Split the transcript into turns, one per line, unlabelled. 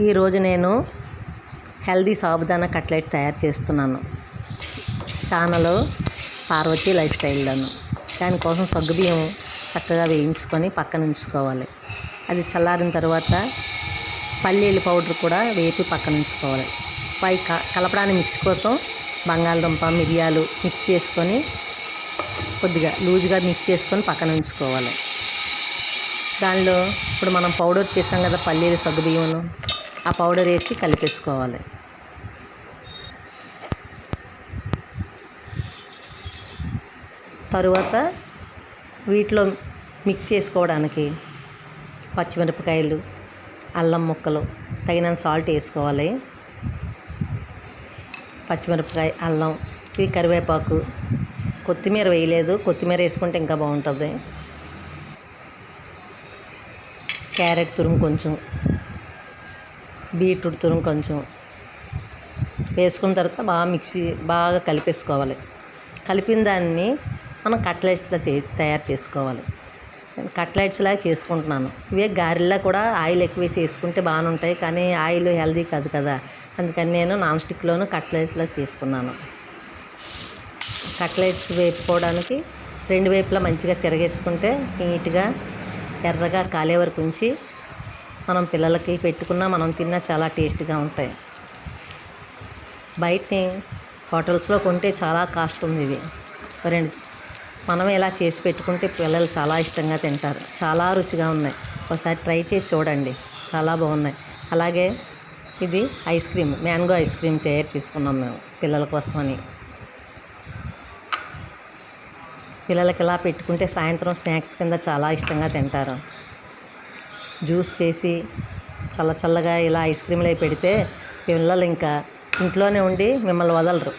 ఈరోజు నేను healthy sabudana cutlet తయారు చేస్తున్నాను. ఛానల్ పార్వతి లైఫ్ స్టైల్లోను. దానికోసం సగ్గుబియ్యం చక్కగా వేయించుకొని పక్కన ఉంచుకోవాలి. అది చల్లారిన తర్వాత పల్లీల పౌడర్ కూడా వేపి పక్కన ఉంచుకోవాలి. పై క- కలపడానికి మిక్స్ కోసం బంగాళదుంప మిరియాలు మిక్స్ చేసుకొని కొద్దిగా లూజ్గా మిక్స్ చేసుకొని పక్కన ఉంచుకోవాలి. దానిలో ఇప్పుడు మనం పౌడర్ చేసాం కదా పల్లీలు సగ్గుబియ్యమును. ఆ పౌడర్ వేసి కలిపేసుకోవాలి. తరువాత వీటిలో మిక్స్ చేసుకోవడానికి పచ్చిమిరపకాయలు అల్లం ముక్కలు తగినంత సాల్ట్ వేసుకోవాలి. పచ్చిమిరపకాయ అల్లం ఇవి కరివేపాకు కొత్తిమీర వేయలేదు. కొత్తిమీర వేసుకుంటే ఇంకా బాగుంటుంది. క్యారెట్ తురుము కొంచెం బీట్రూట్ తురుము కొంచెం వేసుకున్న తర్వాత బాగా మిక్సీ బాగా కలిపేసుకోవాలి. కలిపిన దాన్ని మనం కట్లెట్స్లా తే- తయారు చేసుకోవాలి. నేను కట్లెట్స్లా చేసుకుంటున్నాను. ఇవే గారెల్లో కూడా ఆయిల్ ఎక్కువ వేసి వేసుకుంటే బాగానే ఉంటాయి కానీ ఆయిల్ హెల్దీ కాదు కదా. అందుకని నేను నాన్ స్టిక్లోనూ కట్లెట్స్లా చేసుకున్నాను. కట్లెట్స్ వేపుకోవడానికి రెండు వైపులా మంచిగా తిరగేసుకుంటే నీట్గా ఎర్రగా కాలే వరకు ఉంచి మనం పిల్లలకి పెట్టుకున్నా మనం తిన్నా చాలా టేస్ట్గా ఉంటాయి. బయటని హోటల్స్లో కొంటే చాలా కాస్ట్ ఉంది ఇవి రెండు మనం ఇలా చేసి పెట్టుకుంటే పిల్లలు చాలా ఇష్టంగా తింటారు. చాలా రుచిగా ఉన్నాయి. ఒకసారి ట్రై చేసి చూడండి. చాలా బాగున్నాయి. అలాగే ఇది ice cream mango ice cream తయారు చేసుకున్నాం మేము పిల్లల కోసమని. పిల్లలకి ఇలా పెట్టుకుంటే సాయంత్రం స్నాక్స్ కింద చాలా ఇష్టంగా తింటారు. జ్యూస్ చేసి చల్ల చల్లగా ఇలా ఐస్ క్రీమ్లు అవి పెడితే పిల్లలు ఇంకా ఇంట్లోనే ఉండి మిమ్మల్ని వదలరు.